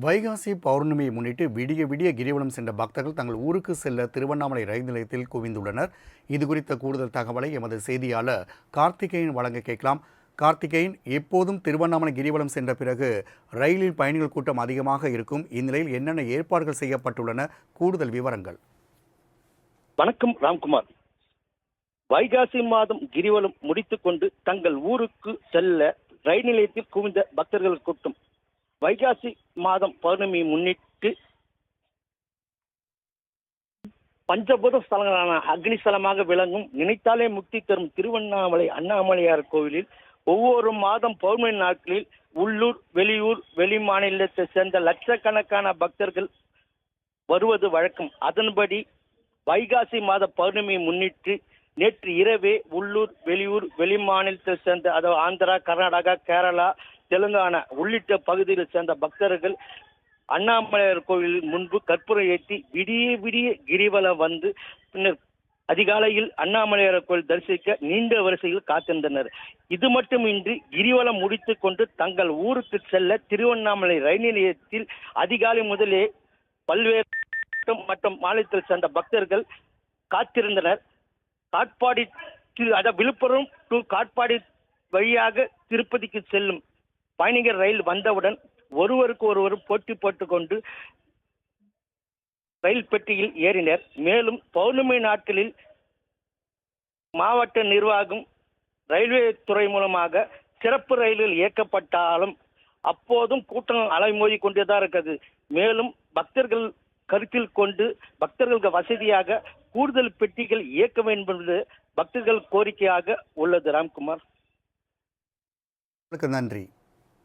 வைகாசி பௌர்ணமியை முன்னிட்டு விடிய விடிய கிரிவலம் சென்ற பக்தர்கள் தங்கள் ஊருக்கு செல்ல திருவண்ணாமலை ரயில் நிலையத்தில் குவிந்துள்ளனர். இது குறித்த கூடுதல் தகவலை எமது செய்தியாளர் கார்த்திகேயன் வழங்க கேட்கலாம். கார்த்திகேயன் எப்போதும் திருவண்ணாமலை கிரிவலம் சென்ற பிறகு ரயிலில் பயணிகள் கூட்டம் அதிகமாக இருக்கும். இந்நிலையில் என்னென்ன ஏற்பாடுகள் செய்யப்பட்டுள்ளன? கூடுதல் விவரங்கள். வணக்கம் ராம்குமார். வைகாசி மாதம் கிரிவலம் முடித்துக்கொண்டு தங்கள் ஊருக்கு செல்ல ரயில் நிலையத்தில் குவிந்த பக்தர்கள் கூட்டம் வைகாசி மாதம் பௌர்ணமியை முன்னிட்டு பஞ்சபூத ஸ்தலங்களான அக்னி ஸ்தலமாக விளங்கும் நினைத்தாலே முக்தி தரும் திருவண்ணாமலை அண்ணாமலையார் கோவிலில் ஒவ்வொரு மாதம் பௌர்ணமி நாட்களில் உள்ளூர் வெளியூர் வெளி மாநிலத்தை சேர்ந்த லட்சக்கணக்கான பக்தர்கள் வருவது வழக்கம். அதன்படி வைகாசி மாத பௌர்ணமியை முன்னிட்டு நேற்று இரவே உள்ளூர் வெளியூர் வெளி மாநிலத்தை சேர்ந்த அதாவது ஆந்திரா கர்நாடகா கேரளா தெலுங்கானா உள்ளிட்ட பகுதியில் சேர்ந்த பக்தர்கள் அண்ணாமலையார் கோவில் முன்பு கற்பூரம் ஏற்றி விடிய விடிய கிரிவலம் வந்து பின்னர் அதிகாலையில் அண்ணாமலையார் கோவில் தரிசிக்க நீண்ட வரிசையில் காத்திருந்தனர். இது மட்டுமின்றி கிரிவலம் முடித்து கொண்டு தங்கள் ஊருக்கு செல்ல திருவண்ணாமலை ரயில் நிலையத்தில் அதிகாலை முதலே பல்வேறு மற்றும் மாநிலத்தில் சேர்ந்த பக்தர்கள் காத்திருந்தனர். காட்பாடி அதாவது விழுப்புரம் டு காட்பாடி வழியாக திருப்பதிக்கு செல்லும் பயணிகர் ரயில் வந்தவுடன் ஒருவருக்கு ஒருவர் போட்டி போட்டுக்கொண்டு ரயில் பெட்டியில் ஏறினர். மேலும் பௌர்ணமி நாட்களில் மாவட்ட நிர்வாகம் ரயில்வே துறை மூலமாக சிறப்பு ரயில்கள் இயக்கப்பட்டாலும் அப்போதும் கூட்டம் அலைமோதி கொண்டே தான் இருக்கிறது மேலும் பக்தர்கள் கருத்தில் கொண்டு பக்தர்களுக்கு வசதியாக கூடுதல் பெட்டிகள் இயக்க வேண்டும் என்பது பக்தர்கள் கோரிக்கையாக உள்ளது. ராம்குமார். நன்றி.